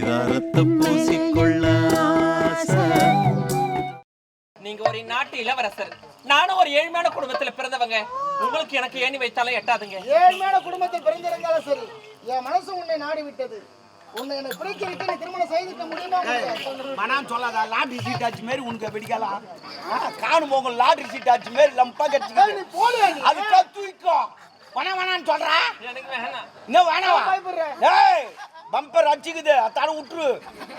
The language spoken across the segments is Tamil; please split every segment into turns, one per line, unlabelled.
பரிதாரத்தை பூசிக்கொள்ள.
நீங்க ஒரு நாட்டு இளவரசர். நானும் ஒரு ஏழ்மையான குடும்பத்துல பிறந்தவங்க. உங்களுக்கு எனக்கு ஏணி வைத்தாலும் எட்டாதுங்க.
ஏழ்மையான குடும்பத்தில் பிறந்திருந்தாலும் சரி என் மனசு உன்னை நாடி விட்டது உன்னை என்னை பிடிக்க விட்டு நீ திருமணம் செய்துக்க முடியுமா?
மனான்னு சொல்லாத? லாட்ரி சீட் ஆச்சு மாரி உனக்கு வெடிக்கலாம் காணும் போங்க லாட்ரி சீட் ஆச்சு மாரி லம்பா
போடுயா நீ.
அதுக்கா தூக்கோ சொல்றா?
வேணாம்.
பயப்படுற?
ஏய் பம்பர் அடிச்சுக்குது. அத்தாட விட்டுரு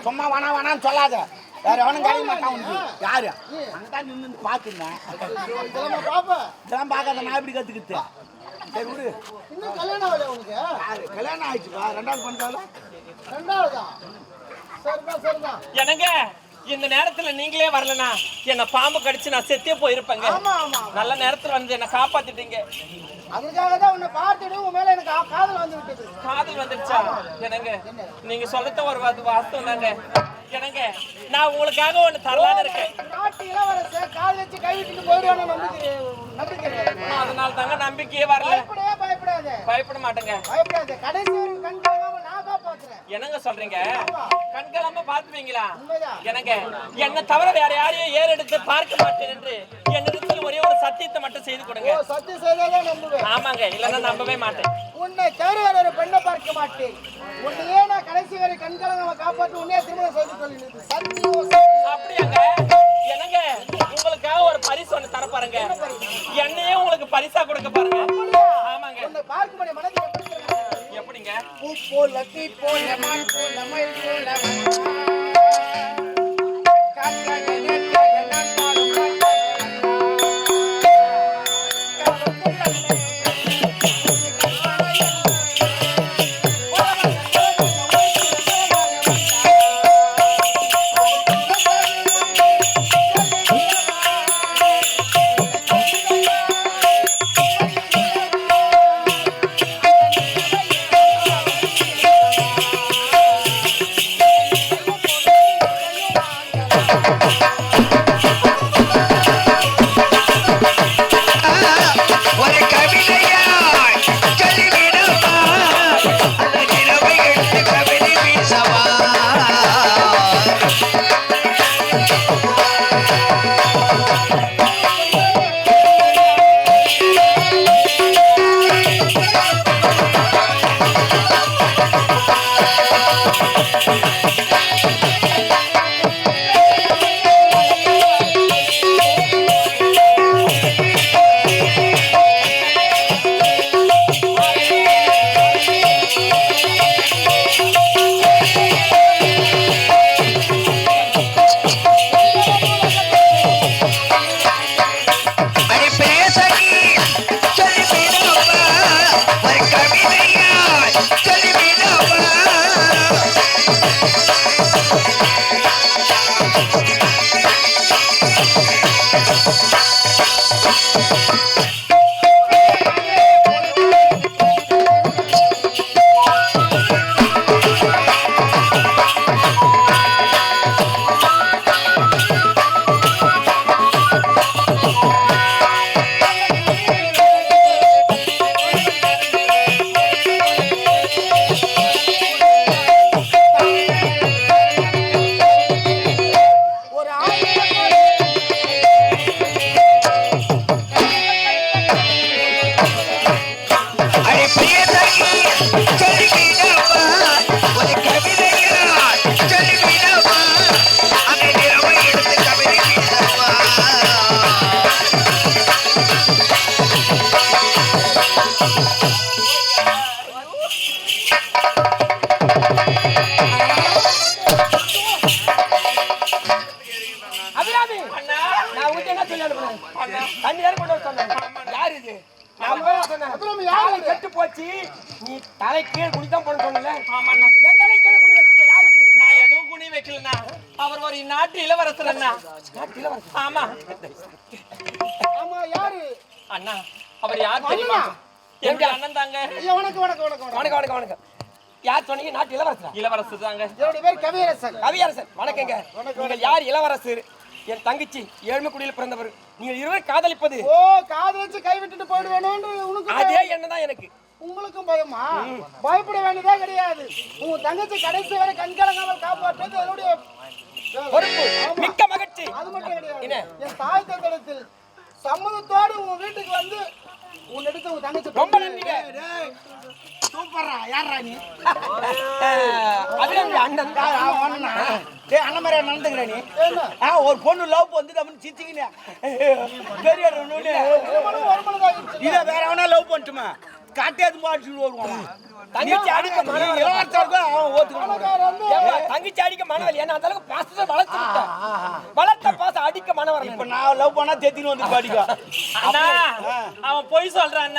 சும்மா வேணா வேணான்னு சொல்லாத. வேற எவனும் கிடைக்க மாட்டான் உனக்கு. யாரு? அங்கதான் நின்று பாத்துருந்தேன்
இதெல்லாம்
பார்க்காத நான் எப்படி கத்துக்கிட்டு? சரி விடு.
இன்னும் கல்யாணம் ஆகலையா உனக்கு?
யாரு? கல்யாணம் ஆயிடுச்சுப்பா. ரெண்டாவது பண்ணிட்டாலும்
ரெண்டாவதா? சரிதான் சரிதான்
என்னங்க? இந்த நேரத்துல நீங்களே வரலனா என்ன பாம்பு கடிச்சு நான் செத்தே போயிருப்பேங்க. நல்ல நேரத்துல வந்து என்ன காப்பாத்திட்டீங்க.
அதுக்காக தான் உன்னை பார்த்துட்டு உன் மேல எனக்கு காதல் வந்து விட்டது.
காதல் வந்துடுச்சா என்னங்க? நீங்க சொல்றது ஒரு வாஸ்தவம் தாங்க. என்னங்க? நான் உங்களுக்காக ஒண்ணு தரலான்னு இருக்கேன்.
நாட்டு இளவரசர் காதல் வச்சு கைவிட்டுட்டு போயிடுவான நம்பிக்கை.
அதனால தாங்க நம்பிக்கையே வரல.
பயப்படவே பயப்படாத.
பயப்பட மாட்டேங்க.
பயப்படாத. கடைசி வரைக்கும்
என்னங்க சொல்றீங்க? கண்களாம பாத்துவீங்களா. எனக்கு என்ன தவிர வேற யாரையும் ஏறெடுத்து பார்க்க மாட்டேன் என்று என்னிடத்தில் ஒரே ஒரு சத்தியத்தை மட்டும் செய்து கொடுங்க.
சத்தியம் செய்தாதான் நம்புவேன்.
ஆமாங்க இல்லைன்னா நம்பவே மாட்டேன்.
உன்னை தவிர வேற ஒரு பெண்ணை பார்க்க மாட்டேன். உன்னையே நான் கடைசி வரை கண் கலங்காம காப்பாற்றி உன்னையே திருமணம் செய்து சத்தியம்.
அப்படியாங்க? என்னங்க? உங்களுக்காக ஒரு பரிசு ஒண்ணு தர பாருங்க. என்னையே உங்களுக்கு பரிசா கொடுக்க பாருங்க.
போல தீ போல மான் போல மயில் போல காற்றாக நேற்றாக
யார் இது? கெட்டு போச்சு நீ தலை கீழே குடி தான் போன சொன்னல என் தலை கீழே குடி யாரு
நான் எதுவும் குனி வைக்கலண்ணா. அவர் ஒரு நாட்டு இளவரசர் அண்ணா
நாட்டு இளவரசன்.
ஆமா.
ஆமா யாரு?
அண்ணா அவர் யார் தெரியுமா? எங்க அண்ணன் தாங்க?
வணக்கம் வணக்கம் வணக்கம் வணக்கம்.
வணக்கம் வணக்கம் வணக்கம். யார் சொன்னீங்க? நாட்டு இளவரசரா?
இளவரசர் தாங்க.
என்னுடைய பேர் கவியரசன்.
கவியரசர் வணக்கங்க நீங்கள் யார் இளவரசர்? என் தங்கச்சி ஏழ்மை குடியில் பிறந்தவர். நீங்கள் இருவர் காதலிப்பது
ஓ காதலிச்சு கை விட்டுட்டு போயிடுவேணும்னு உனக்கு
அதே எண்ணம் தான் எனக்கு.
உங்களுக்கும் பயமா? பயப்பட வேண்டியதே கிடையாது. உங்க தங்கச்சி கடைசி வரை கண்கலங்காமல் காப்பாற்றுறது என்னுடைய
பொறுப்பு. மிக்க மகிழ்ச்சி.
அது மட்டும் கிடையாது? என் தாய் தந்திரத்தில் சம்மதத்தோடு உன் வீட்டுக்கு வந்து உன் எடுத்து உன் தங்கச்சி
ரொம்ப நன்றிங்க.
சூப்பர்ரா. யாரா நீ?
அபிராமி அண்ணன்.
அவன் அண்ணனா? மாதிரியா நடந்துக்கிற நீ? ஆ ஒரு பொண்ணு லவ் வந்து அப்படின்னு சிரிச்சிக்கினே. பெரிய. இதை வேற எவனா லவ் பண்ணட்டுமா? காட்டியாது மாட்டிட்டு வருவான்.
தங்கச்சி அடிக்க மனவலி.
அவன் ஓத்துக்கணும்
தங்கச்சி அடிக்க மனவலி ஏன்னா அந்த அளவுக்கு பாசத்தை வளர்த்து. வளர்த்த பாசம் அடிக்க மனவரல
இப்ப நான் லவ் பண்ணா தெத்தின்னு வந்து பாடிக்கோ.
அண்ணா அவன் பொய் சொல்றான்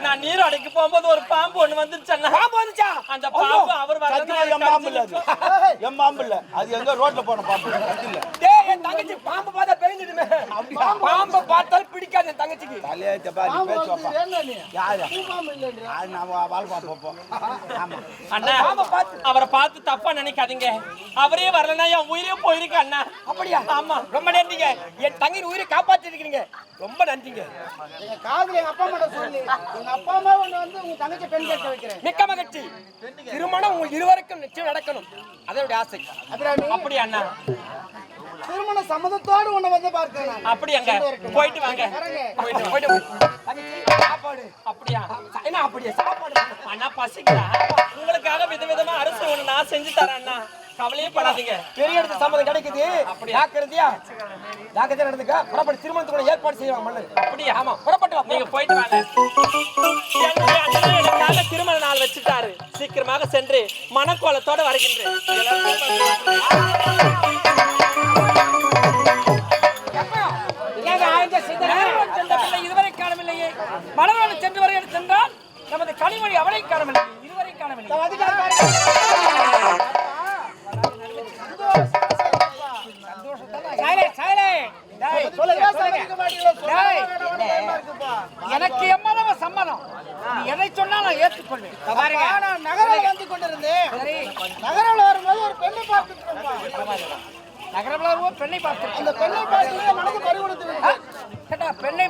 நான் நீரோடைக்கு போகும்போது ஒரு பாம்பு ஒண்ணு வந்துருச்சு அண்ணா. பாம்பு வந்துச்சா? அந்த பாம்பு அவர்
என் பாம்பு இல்ல அது. என் பாம்பு இல்ல அது எங்க ரோட்ல போன பாம்பு. அது இல்ல.
டேய் என் தங்கச்சி பாம்பு பார்த்தா பெரிஞ்சிடுமே பாம்பு பார்த்தாலும் பிடிக்காது என் தங்கச்சிக்கு.
தலையே
பாம்பு
பேச்சு? யாரு?
பாம்பு?
அது நான் வாழ் பார்ப்போம் ஆமா.
அண்ணா. அவரை பார்த்து தப்பா நினைக்காதீங்க. அவரே வரலன்னா என் உயிரே போயிருக்கு அண்ணா. அப்படியா? ஆமா ரொம்ப நன்றிங்க. என் தங்கை உயிரை காப்பாத்திருக்கீங்க ரொம்ப நன்றிங்க.
எங்க காதுல எங்க அப்பா அம்மா சொல்லி. எங்க அப்பா அம்மா வந்து உங்க தங்கச்சி பெண் கேட்க வைக்கிறேன்.
மிக்க மகிழ்ச்சி. திருமணம் உங்க இருவருக்கும் நிச்சயம் நடக்கணும். அதோட ஆசை. அப்படியா அண்ணா.
திருமண சம்மதத்தோடு உன்னை வந்து பார்க்கிறேன்.
அப்படியாங்க போயிட்டு வாங்க. போயிட்டு. போயிட்டு சாப்பாடு. அப்படியா? என்ன அப்படியா? சாப்பாடு. அண்ணா பசிக்கிறா உங்களுக்காக விதவிதமா அரிசி ஒண்ணு நான் செஞ்சு தரேன் அண்ணா. கவலையே படாதீங்க. பெரிய இடத்து சம்மதம் கிடைக்குது. அப்படி ஜாக்கிரதையா ஜாக்கிரதையா நடந்துக்க? புறப்பட்டு திருமணத்துக்கு ஏற்பாடு செய்வாங்க மன்னர் அப்படியா? ஆமா புறப்பட்டு நீங்க போயிட்டு வாங்க. திருமண நாள் வச்சுட்டாரு. சீக்கிரமாக சென்று மனக்கோலத்தோட வருகின்றேன். இதுவரை காணவில்லையே. மலரோடு சென்று வருகிறது சென்றால் நமது கனிமொழி அவளை காணவில்லை எனக்கு எம்மளவு சம்மதம்? எதை சொன்னாலும் நான் ஏற்றுக்கொள்வேன்.
நான் நகரில் வந்து கொண்டிருந்தேன். நகரில் வரும்போது ஒரு பெண்ணை பார்த்துட்டு
நகரவளர்வோ பெண்ணை பார்த்து
அந்த பெண்ணை பார்த்து மனது பறி கொடுத்து விட்டது.
கேட்டா பெண்ணை.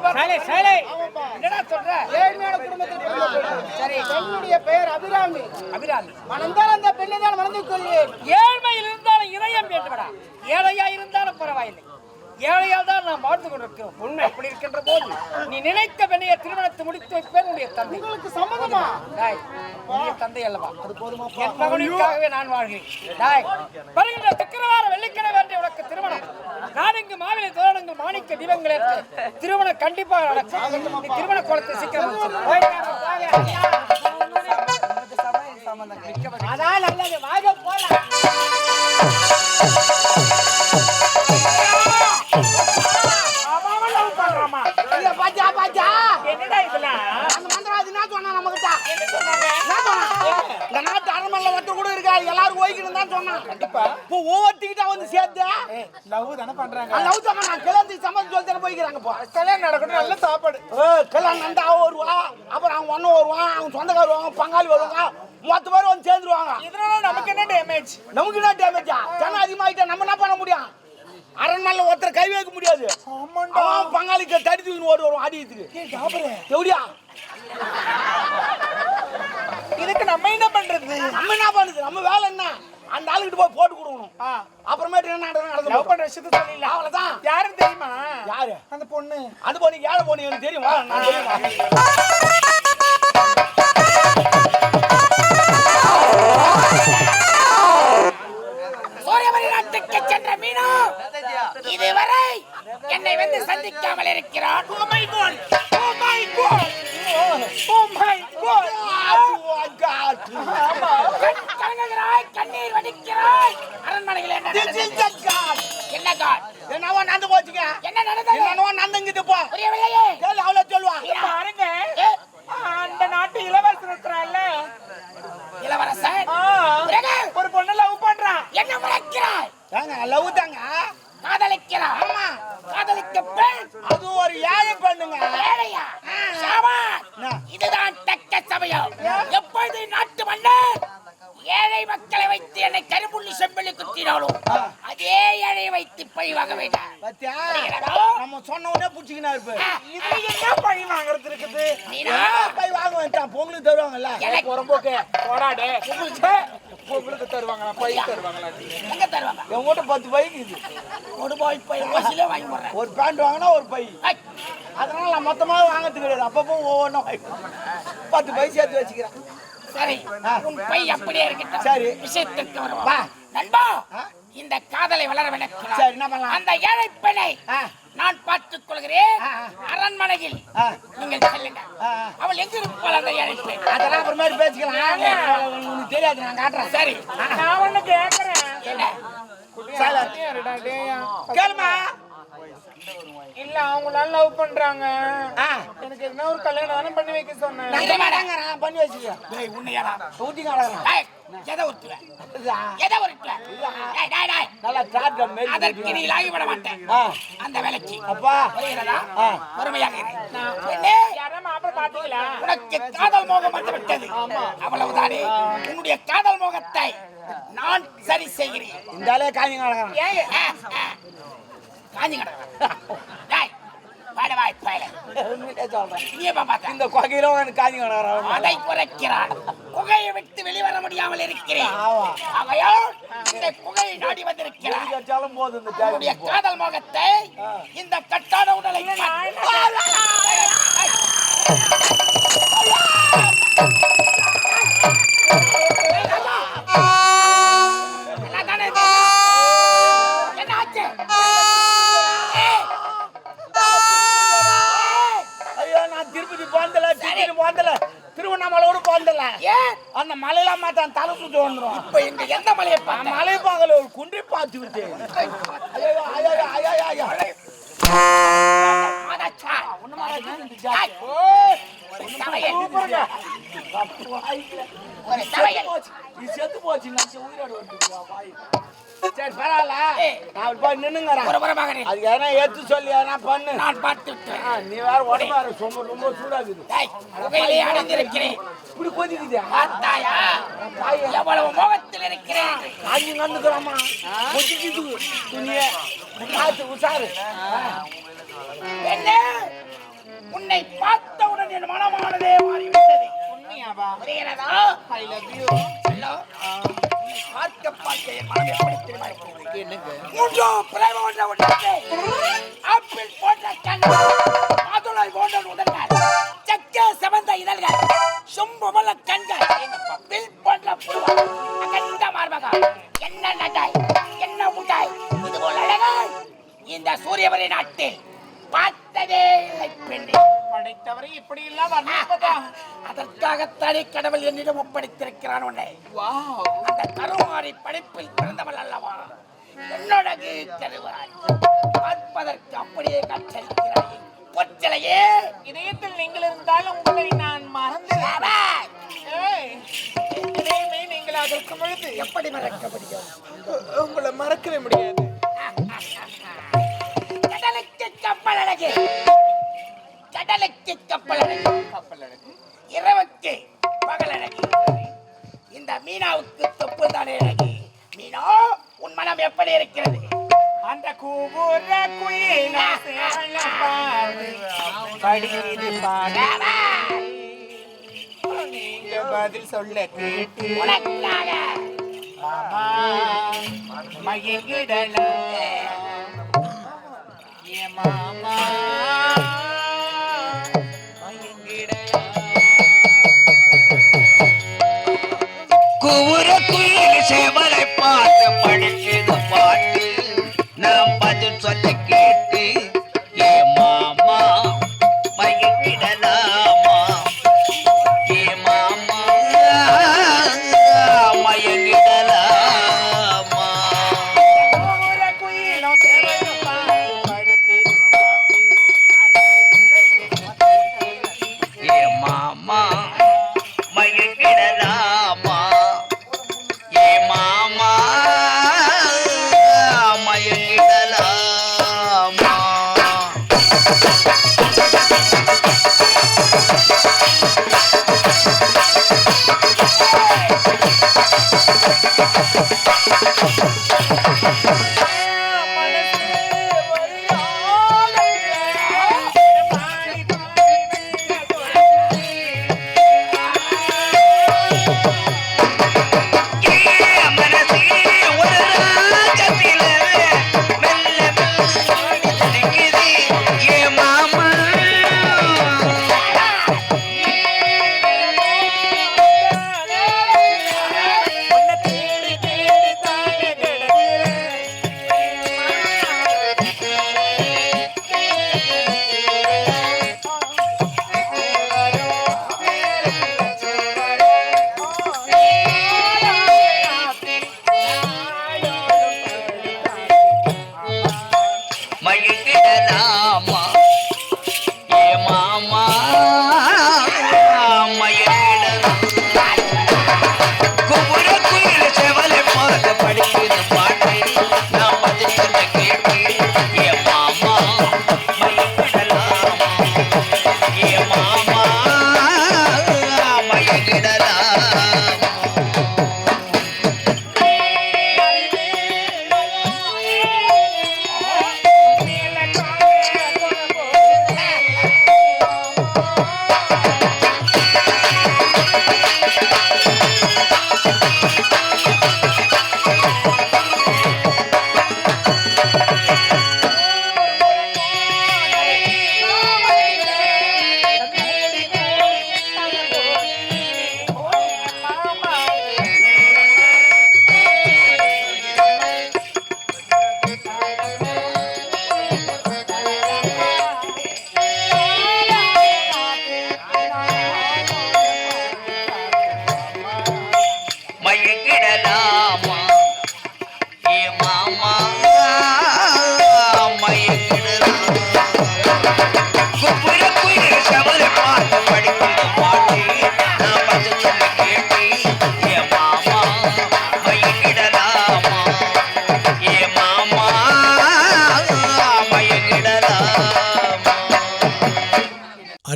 என்னடா சொல்ற?
ஏழ்மையான குடும்பத்தில் பிறந்த பெண்.
சரி.
பெண்ணுடைய பெயர் அபிராமி.
அபிராமி.
மணந்தால் அந்த பெண்ணை தான் மணந்து கொள்வேன்.
ஏழ்மையில் இருந்தாலும் இதயம் வேண்டுமடா. ஏழையா இருந்தாலும் பரவாயில்லை. ஏழையால் தான் நாம் வாழ்ந்து கொண்டிருக்கிறோம். உண்மை அப்படி இருக்கின்ற போது நீ நினைத்த பெண்ணைய திருமணத்தை முடித்து வைப்பேன் உன்னுடைய தந்தை.
உங்களுக்கு சம்மதமா?
டாய், உன்னுடைய தந்தை அல்லவா? என் மகனுக்காகவே நான் வாழ்கிறேன். டாய், வருகின்ற சுக்கிரவார வெள்ளிக்கிழமை அன்று உனக்கு திருமணம். நாடுங்கு மாவிலை தோரணங்கள் மாணிக்க தீபங்கள் ஏற்று திருமணம் கண்டிப்பாக நடக்கும். நீ திருமண கோலத்தை சீக்கிரம். அதான் நல்லது. வாங்க போலாம்.
எல்லாரும் ஓய்க்கணும் தான் சொன்னான். கண்டிப்பா. இப்போ ஒவ்வொருத்திக்கிட்ட வந்து சேர்த்து?
லவ் தானே பண்றாங்க.
லவ் சம்மன் நான் கல்யாணத்துக்கு சம்மந்தம் சொல்லி தானே போய்க்கிறாங்க இப்போ.
கல்யாணம் நடக்கணும் நல்ல சாப்பாடு.
கல்யாணம் அவன் வருவான் அப்புறம் அவன் ஒன்னும் வருவான் அவன் சொந்தக்கார் வருவாங்க பங்காளி வருவாங்க மொத்த பேர் வந்து சேர்ந்துருவாங்க.
இதனால நமக்கு என்ன டேமேஜ்
நமக்கு என்ன டேமேஜா ஜனம் அதிகமாயிட்டா நம்ம என்ன பண்ண முடியும்? அரண்மனையில் ஒருத்தர் கை வைக்க முடியாது. அவன் பங்காளிக்கு தடி தூக்கி ஓடி வருவான் அடிக்கிறதுக்கு. எப்படியா
இதுக்கு நம்ம என்ன பண்றது?
நம்ம என்ன பண்ணுது? நம்ம வேலை என்ன? அந்த ஆளுகிட்ட போய் போட்டு கொடுக்கணும். அப்புறமேட்டு என்ன நடக்குது? நடந்து
லவ் பண்ற விஷயத்த சொல்லிடலாம்
அவ்வளவுதான்.
யாருன்னு தெரியுமா?
யாரு?
அந்த பொண்ணு.
அது பொண்ணு ஏழை பொண்ணு எனக்கு தெரியும்? வா, நான் தெரியும்?
நாட்டுக்கு சென்ற மீனு இதுவரை என்னை வந்து சந்திக்காமல் இருக்கிறான்!
Oh my god! Oh my god!
கலங்குகிறாய் கண்ணீர் வடிக்கிறாய். அரண்மனையில் என்ன
என்னவோ நடந்து போச்சுங்க.
என்ன நடந்தது?
என்னவோ நடந்துங்கிட்டு போ.
புரியவில்லையே.
கேளு அவளை சொல்லுவான்
பாருங்க.
ஏ,
அந்த நாட்டு இளவரசர் இருக்கிறான்ல
இளவரசன்?
ஒரு பொண்ணு லவ் பண்றான்.
என்ன முறைக்கிறாய்?
ஏங்க லவ் தாங்க?
காதலிக்கிறாய். ஆமா. காதலிக்க பெண்?
அது ஒரு ஏழை பெண்ணுங்க.
ஏழையா? இதுதான் சமயம். எப்பொழுது நாட்டு மன்னர்? ஏழை மக்களை வைத்து என்னை கரும்புள்ளி செம்பள்ளி குத்தினாலும் அதே ஏழையை வைத்து பழி வாங்க வேண்டாம்?
நம்ம சொன்ன உடனே புடிச்சுக்கினா இருப்ப.
இதுல என்ன பழி வாங்குறது இருக்குது?
போய் வாங்க வேண்டாம் பொங்கலுக்கு தருவாங்கல்ல?
எனக்கு
போடாடே உங்களுக்கு தருவாங்களா? பை தருவாங்களா?
எங்க தருவாங்க?
என்கிட்ட பத்து பைக்கு இது
ஒரு பை ஓசிலே வாங்கி போடுறேன்.
ஒரு பேண்ட் வாங்கினா ஒரு பை. அதனால நான் மொத்தமாக வாங்கிறது கிடையாது. அப்பப்போ ஒவ்வொன்றும் பத்து பை சேர்த்து வச்சுக்கிறேன்.
சரி உன் பை அப்படியே இருக்கட்டும்.
சரி.
விஷயத்திற்கு
வா.
வருவோம் நண்பா? இந்த காதலை வளர வேண்டாம்
சரி என்ன பண்ணலாம்?
அந்த ஏழை பெண்ணை. நான் பார்த்துக் கொள்கிறேன். அரண்மனையில். நீங்கள் செல்லுங்க. அவள் எங்க இருப்பாள் அந்த பெண்
அதெல்லாம் அப்புறமேட்டு பேசிக்கலாம். உனக்கு தெரியாது நான் காட்டுறேன்.
சரி.
நான் ஒண்ணு கேக்குறேன்.
என்ன?
கேளுமா?
இல்ல அவங்களால லவ் பண்றாங்க. எனக்கு என்ன ஒரு கல்யாணம் தானே பண்ணி வைக்க சொன்னேன்.
நான் பண்ணி வச்சுக்கிறேன்.
டேய் உன்னையாடா
ஊட்டி காட்டுறேன்
டேய் எதை உருட்டுவ எதை உருட்டுவ டேய் டேய் டேய்.
நல்லா டாட் மாரி
அதற்கு நீ லாகி விட மாட்டேன் அந்த வேலைக்கு.
அப்பா.
புரிகிறதா?
ஆ.
பொறுமையாக இரு.
யாரா பாத்தீங்களா?
உனக்கு காதல் மோகம் வந்து விட்டது. அவ்வளவுதானே. உன்னுடைய காதல் மோகத்தை நான் சரி செய்கிறேன்.
இந்த
ஆ, ஆ. காஞ்சி
இந்த
அதை குறைக்கிறான் புகையை விட்டு வெளிவர முடியாமல் இருக்கிறேன்.
ஆமா
இந்த புகையை நாடி வந்திருக்கிறான்
எதுக்கு இந்த
காதல் மோகத்தை இந்த கட்டான உடலை பார்த்து
விட்டேன் நின்னுங்கிறேன். அது எதனா ஏத்து சொல்லி எதனா பண்ணு.
நான் பார்த்து
நீ வேற உடம்பு ரொம்ப ரொம்ப சூடாகுது.
அடைந்திருக்கிறேன்
இப்படி கொதிக்குது?
பார்த்தாயா? எவ்வளவு மோகத்தில் இருக்கிறேன்.
காஞ்சி வந்துக்கிறாமா கொதிக்குது துணியே. பார்த்து உஷாரு
பெண்ணே, உன்னை பார்த்தவுடன் என் மனமானதே மாறிவிட்டது. புரிகிறதா? ஹலோ உன்னை பார்க்க பார்க்க என் மனம் எப்படி தெரியுமா இருக்கிறது? மூன்றோ பிரேம ஒன்ற உடனே ஆப்பிள் போன்ற கண்கள் மாதுளை போன்ற உடல்கள் சக்க செவந்த இதழ்கள் சும்புமல கண்கள் வில் போன்ற அகண்ட மார்பகம். என்ன நடாய் என்ன உடாய் இது போல் அழகாய் இந்த சூரியவரை நாட்டில் பார்த்ததே இல்லை பெண்ணே.
படைத்தவரை இப்படி எல்லாம் வர்ணிப்பதா
அதற்காகத்தானே கடவுள் என்னிடம் ஒப்படைத்திருக்கிறான் உன்னை. அந்த கருமாறி படைப்பில் பிறந்தவள் அல்லவா? என்னோடகு கருவாய் பார்ப்பதற்கு அப்படியே காட்சியளிக்கிறாய். பொற்றலையே
இதயத்தில் நீங்கள் இருந்தால் உங்களை நான் மறந்து இதயமே நீங்கள் அதற்கு பொழுது
எப்படி மறக்க முடியும்?
உங்களை மறக்கவே முடியாது.
கடலுக்கு கப்பல் அழகு. கடலுக்கு கப்பல் அழகு. கப்பல் அழகு. இரவுக்கு பகல் அழகு. இந்த மீனாவுக்கு தொப்பு தானே மீனோ உன் மனம் எப்படி இருக்கிறது?
அந்த கூபுர குயில நீங்க பதில் சொல்ல கேட்டு.
உனக்காக.
மாமா. மயங்கிடலாம்
சேவலை பார்த்து படிச்சது பாட்டு. நாம் பதில் சொல்ல கேட்டு